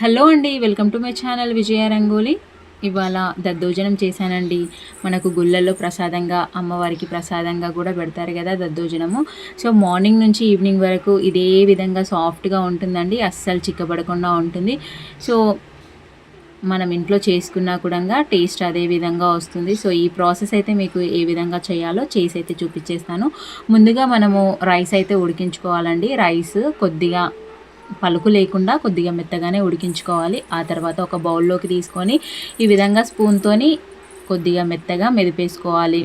Hello అండి welcome to my channel Vijaya Rangoli. ఇవాళ దద్దోజనం చేశానండి. మనకు గుళ్ళల్లో ప్రసాదంగా అమ్మవారికి ప్రసాదంగా కూడా పెడతారు కదా దద్దోజనము. సో మార్నింగ్ నుంచి ఈవినింగ్ వరకు ఇదే విధంగా సాఫ్ట్గా ఉంటుందండి. అస్సలు చిక్కబడకుండా ఉంటుంది. సో మనం ఇంట్లో చేసుకున్నా కూడా టేస్ట్ అదే విధంగా వస్తుంది. సో ఈ ప్రాసెస్ అయితే మీకు ఏ విధంగా చేయాలో చేసి అయితే చూపించేస్తాను. ముందుగా మనము రైస్ అయితే ఉడికించుకోవాలండి. రైస్ కొద్దిగా పలుకు లేకుండా కొద్దిగా మెత్తగానే ఉడికించుకోవాలి. ఆ తర్వాత ఒక బౌల్లోకి తీసుకొని ఈ విధంగా స్పూన్తోని కొద్దిగా మెత్తగా మెదిపేసుకోవాలి.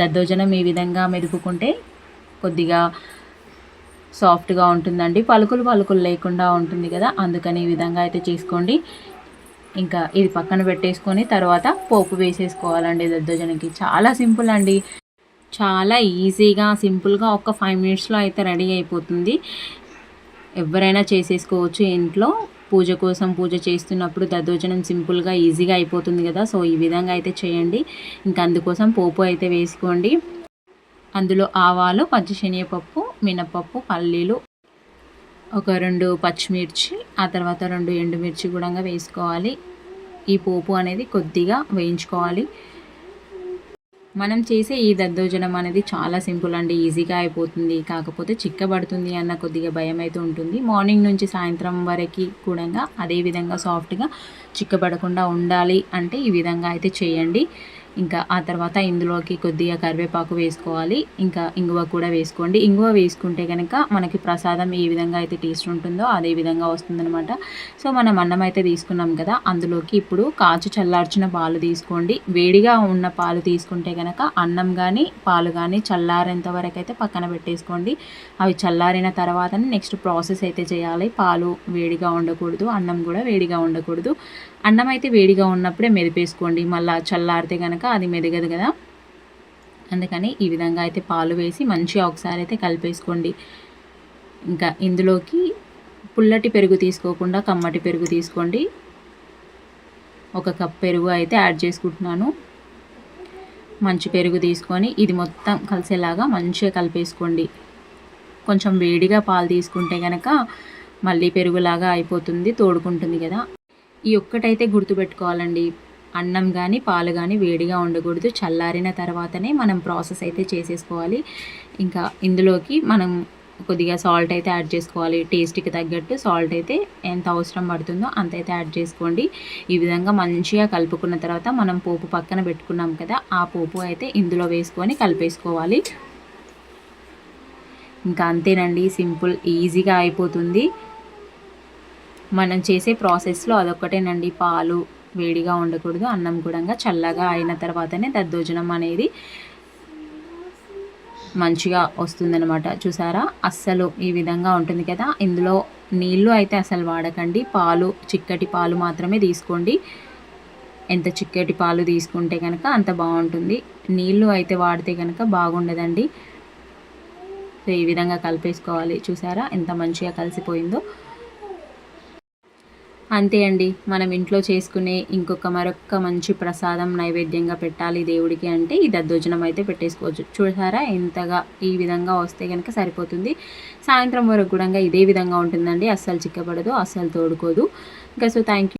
దద్దోజనం ఈ విధంగా మెదుపుకుంటే కొద్దిగా సాఫ్ట్గా ఉంటుందండి. పలుకులు పలుకులు లేకుండా ఉంటుంది కదా అందుకని ఈ విధంగా అయితే చేసుకోండి. ఇంకా ఇది పక్కన పెట్టేసుకొని తర్వాత పోపు వేసేసుకోవాలండి దద్దోజనకి. చాలా సింపుల్ అండి. చాలా ఈజీగా సింపుల్గా ఒక ఫైవ్ మినిట్స్లో అయితే రెడీ అయిపోతుంది. ఎవరైనా చేసేసుకోవచ్చు ఇంట్లో. పూజ కోసం పూజ చేస్తున్నప్పుడు దద్దోజనం సింపుల్గా ఈజీగా అయిపోతుంది కదా. సో ఈ విధంగా అయితే చేయండి. ఇంకా అందుకోసం పోపు అయితే వేసుకోండి. అందులో ఆవాలు పచ్చిశనగపప్పు మినపప్పు పల్లీలు ఒక రెండు పచ్చిమిర్చి ఆ తర్వాత రెండు ఎండుమిర్చి కూడా వేసుకోవాలి. ఈ పోపు అనేది కొద్దిగా వేయించుకోవాలి. మనం చేసే ఈ దద్దోజనం అనేది చాలా సింపుల్ అండి ఈజీగా అయిపోతుంది. కాకపోతే చిక్కబడుతుంది అన్న కొద్దిగా భయం అయితే ఉంటుంది. మార్నింగ్ నుంచి సాయంత్రం వరకు కూడా అదే విధంగా సాఫ్ట్గా చిక్కబడకుండా ఉండాలి అంటే ఈ విధంగా అయితే చేయండి. ఇంకా ఆ తర్వాత ఇందులోకి కొద్దిగా కరివేపాకు వేసుకోవాలి. ఇంకా ఇంగువ కూడా వేసుకోండి. ఇంగువ వేసుకుంటే కనుక మనకి ప్రసాదం ఏ విధంగా అయితే టేస్ట్ ఉంటుందో అదే విధంగా వస్తుందనమాట సో మనం అన్నం అయితే తీసుకున్నాం కదా అందులోకి ఇప్పుడు కాచు చల్లార్చిన పాలు తీసుకోండి. వేడిగా ఉన్న పాలు తీసుకుంటే కనుక అన్నం కానీ పాలు కానీ చల్లారేంత వరకు అయితే పక్కన పెట్టేసుకోండి. అవి చల్లారిన తర్వాత నెక్స్ట్ ప్రాసెస్ అయితే చేయాలి. పాలు వేడిగా ఉండకూడదు అన్నం కూడా వేడిగా ఉండకూడదు. అన్నం అయితే వేడిగా ఉన్నప్పుడే మెదిపేసుకోండి. మళ్ళీ చల్లారితే కనుక అది మెదగదు కదా. అందుకని ఈ విధంగా అయితే పాలు వేసి మంచిగా ఒకసారి అయితే కలిపేసుకోండి. ఇంకా ఇందులోకి పుల్లటి పెరుగు తీసుకోకుండా కమ్మటి పెరుగు తీసుకోండి. ఒక కప్ పెరుగు అయితే యాడ్ చేసుకుంటున్నాను. మంచి పెరుగు తీసుకొని ఇది మొత్తం కలిసేలాగా మంచిగా కలిపేసుకోండి. కొంచెం వేడిగా పాలు తీసుకుంటే కనుక మళ్ళీ పెరుగులాగా అయిపోతుంది తోడుకుంటుంది కదా. ఈ ఒక్కటైతే గుర్తుపెట్టుకోవాలండి. అన్నం కానీ పాలు కానీ వేడిగా ఉండకూడదు. చల్లారిన తర్వాతనే మనం ప్రాసెస్ అయితే చేసేసుకోవాలి. ఇంకా ఇందులోకి మనం కొద్దిగా సాల్ట్ అయితే యాడ్ చేసుకోవాలి. టేస్ట్కి తగ్గట్టు సాల్ట్ అయితే ఎంత అవసరం పడుతుందో అంత అయితే యాడ్ చేసుకోండి. ఈ విధంగా మంచిగా కలుపుకున్న తర్వాత మనం పోపు పక్కన పెట్టుకున్నాం కదా ఆ పోపు అయితే ఇందులో వేసుకొని కలిపేసుకోవాలి. ఇంకా అంతేనండి సింపుల్ ఈజీగా అయిపోతుంది. మనం చేసే ప్రాసెస్లో అదొక్కటేనండి పాలు వేడిగా ఉండకూడదు అన్నం కూడా చల్లగా అయిన తర్వాతనే దద్దోజనం అనేది మంచిగా వస్తుందనమాట చూసారా? అస్సలు ఈ విధంగా ఉంటుంది కదా? ఇందులో నీళ్ళు అయితే అసలు వాడకండి. పాలు చిక్కటి పాలు మాత్రమే తీసుకోండి. ఎంత చిక్కటి పాలు తీసుకుంటే కనుక అంత బాగుంటుంది. నీళ్ళు అయితే వాడితే కనుక బాగుండదండి. సో ఈ విధంగా కలిపేసుకోవాలి. చూసారా? ఎంత మంచిగా కలిసిపోయిందో. అంతే అండి. మనం ఇంట్లో చేసుకునే ఇంకొక మరొక మంచి ప్రసాదం నైవేద్యంగా పెట్టాలి దేవుడికి అంటే ఈ దద్దోజనం అయితే పెట్టేసుకోవచ్చు. చూసారా? ఎంతగా ఈ విధంగా వస్తే కనుక సరిపోతుంది. సాయంత్రం వరకు కూడా ఇదే విధంగా ఉంటుందండి. అస్సలు చిక్కబడదు అస్సలు తోడుకోదు. ఇంకా సో థ్యాంక్